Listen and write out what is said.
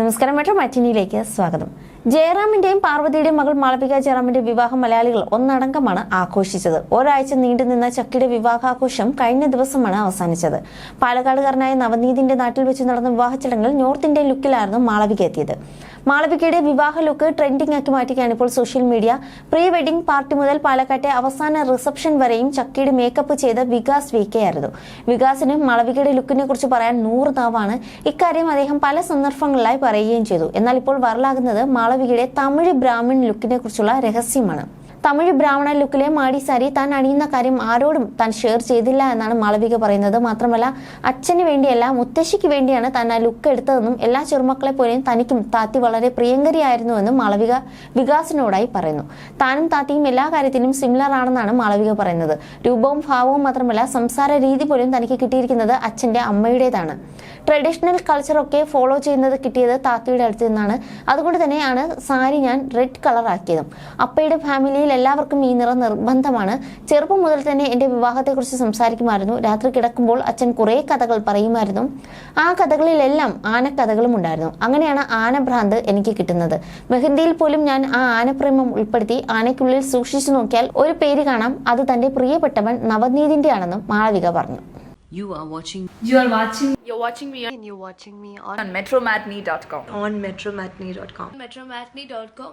നമസ്കാരം മെട്രോ മറ്റിനിയിലേക്ക് സ്വാഗതം. ജയറാമിന്റെയും പാർവതിയുടെയും മകൾ മാളവിക ജയറാമിന്റെ വിവാഹം മലയാളികൾ ഒന്നടങ്കമാണ് ആഘോഷിച്ചത്. ഒരാഴ്ച നീണ്ടുനിന്ന ചക്കിയുടെ വിവാഹാഘോഷം കഴിഞ്ഞ ദിവസമാണ് അവസാനിച്ചത്. പാലക്കാടുകാരനായ നവനീതിന്റെ നാട്ടിൽ വെച്ച് നടന്ന വിവാഹ ചടങ്ങിൽ നോർത്ത് ഇന്ത്യൻ ലുക്കിലായിരുന്നു മാളവിക എത്തിയത്. മാളവികയുടെ വിവാഹ ലുക്ക് ട്രെൻഡിംഗ് ആക്കി മാറ്റുകയാണ് ഇപ്പോൾ social media. Pre wedding party മുതൽ പാലക്കാട്ടെ അവസാന റിസപ്ഷൻ വരെയും ചക്കിയുടെ മേക്കപ്പ് ചെയ്ത വികാസ് വി കെ ആയിരുന്നു വികാസിന് മാളവികയുടെ ലുക്കിനെ കുറിച്ച് പറയാൻ നൂറ് നാവാണ്. ഇക്കാര്യം അദ്ദേഹം പല സന്ദർഭങ്ങളിലായി പറയുകയും ചെയ്തു. എന്നാൽ ഇപ്പോൾ വരലാകുന്നത് മാളവികയുടെ തമിഴ് ബ്രാഹ്മിൺ ലുക്കിനെ കുറിച്ചുള്ള രഹസ്യമാണ്. തമിഴ് ബ്രാഹ്മണ ലുക്കിലെ മാടി സാരി താൻ അണിയുന്ന കാര്യം ആരോടും താൻ ഷെയർ ചെയ്തില്ല എന്നാണ് മാളവിക പറയുന്നത്. മാത്രമല്ല അച്ഛന് വേണ്ടിയല്ല മുത്തശ്ശിക്ക് വേണ്ടിയാണ് താൻ ആ ലുക്ക് എടുത്തതെന്നും എല്ലാ ചെറുമക്കളെ പോലെയും തനിക്കും താത്തി വളരെ പ്രിയങ്കരിയായിരുന്നുവെന്നും മാളവിക വികാസിനോടായി പറയുന്നു. താനും താത്തിയും എല്ലാ കാര്യത്തിലും സിമിലർ ആണെന്നാണ് മാളവിക പറയുന്നത്. രൂപവും ഭാവവും മാത്രമല്ല സംസാര രീതി പോലും തനിക്ക് കിട്ടിയിരിക്കുന്നത് അച്ഛന്റെ അമ്മയുടേതാണ്. ട്രഡീഷണൽ കൾച്ചറൊക്കെ ഫോളോ ചെയ്യുന്നത് കിട്ടിയത് താത്തയുടെ അടുത്ത് നിന്നാണ്. അതുകൊണ്ട് തന്നെയാണ് സാരി ഞാൻ റെഡ് കളർ ആക്കിയതും. അപ്പയുടെ ഫാമിലിയിൽ എല്ലാവർക്കും ഈ നിറം നിർബന്ധമാണ്. ചെറുപ്പം മുതൽ തന്നെ എന്റെ വിവാഹത്തെക്കുറിച്ച് സംസാരിക്കുമായിരുന്നു. രാത്രി കിടക്കുമ്പോൾ അച്ഛൻ കുറേ കഥകൾ പറയുമായിരുന്നു. ആ കഥകളിലെല്ലാം ആനക്കഥകളും ഉണ്ടായിരുന്നു. അങ്ങനെയാണ് ആനഭ്രാന്ത് എനിക്ക് കിട്ടുന്നത്. മെഹന്തിയിൽ പോലും ഞാൻ ആ ആനപ്രേമം ഉൾപ്പെടുത്തി ആനയ്ക്കുള്ളിൽ സൂക്ഷിച്ചു നോക്കിയാൽ ഒരു പേര് കാണാം. അത് തന്റെ പ്രിയപ്പെട്ടവൻ നവനീതിന്റെ ആണെന്നും മാളവിക പറഞ്ഞു. You are watching You are watching You're watching me and you're watching me on, on metromatney.com. on metromatney.com. metromatney.com.